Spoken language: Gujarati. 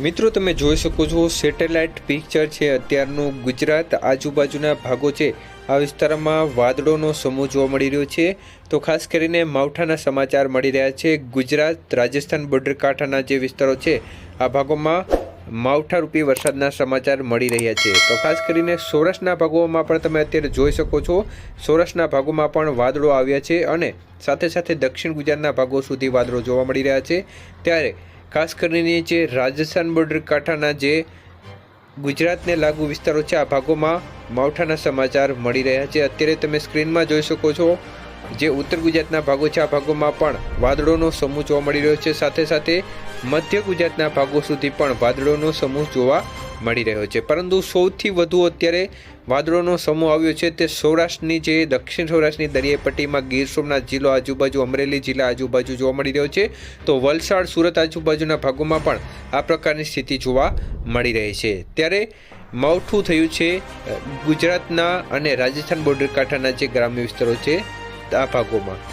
મિત્રો, તમે જોઈ શકો છો, સેટેલાઇટ પિક્ચર છે અત્યારનું ગુજરાત આજુબાજુના ભાગો છે. આ વિસ્તારમાં વાદળોનો સમૂહ જોવા મળી રહ્યો છે. તો ખાસ કરીને માવઠાના સમાચાર મળી રહ્યા છે. ગુજરાત, રાજસ્થાન બોર્ડર કાંઠાના જે વિસ્તારો છે, આ ભાગોમાં માવઠારૂપી વરસાદના સમાચાર મળી રહ્યા છે. તો ખાસ કરીને સૌરાષ્ટ્રના ભાગોમાં પણ તમે અત્યારે જોઈ શકો છો. સૌરાષ્ટ્રના ભાગોમાં પણ વાદળો આવ્યા છે અને સાથે સાથે દક્ષિણ ગુજરાતના ભાગો સુધી વાદળો જોવા મળી રહ્યા છે. ત્યારે ખાસ કરીને જે રાજસ્થાન બોર્ડર કાંઠાના જે ગુજરાતને લાગુ વિસ્તારો છે, આ ભાગોમાં માવઠાના સમાચાર મળી રહ્યા છે. અત્યારે તમે સ્ક્રીનમાં જોઈ શકો છો જે ઉત્તર ગુજરાતના ભાગો છે, આ ભાગોમાં પણ વાદળોનો સમૂહ જોવા મળી રહ્યો છે. સાથે સાથે મધ્ય ગુજરાતના ભાગો સુધી પણ વાદળોનો સમૂહ જોવા મળી રહ્યો છે. પરંતુ સૌથી વધુ અત્યારે વાદળોનો સમૂહ આવ્યો છે તે સૌરાષ્ટ્રની જે દક્ષિણ સૌરાષ્ટ્રની દરિયાઈ પટ્ટીમાં ગીર સોમનાથ જિલ્લો આજુબાજુ, અમરેલી જિલ્લા આજુબાજુ જોવા મળી રહ્યો છે. તો વલસાડ, સુરત આજુબાજુના ભાગોમાં પણ આ પ્રકારની સ્થિતિ જોવા મળી રહી છે. ત્યારે માવઠું થયું છે ગુજરાતના અને રાજસ્થાન બોર્ડર કાંઠાના જે ગ્રામ્ય વિસ્તારો છે આ ભાગોમાં.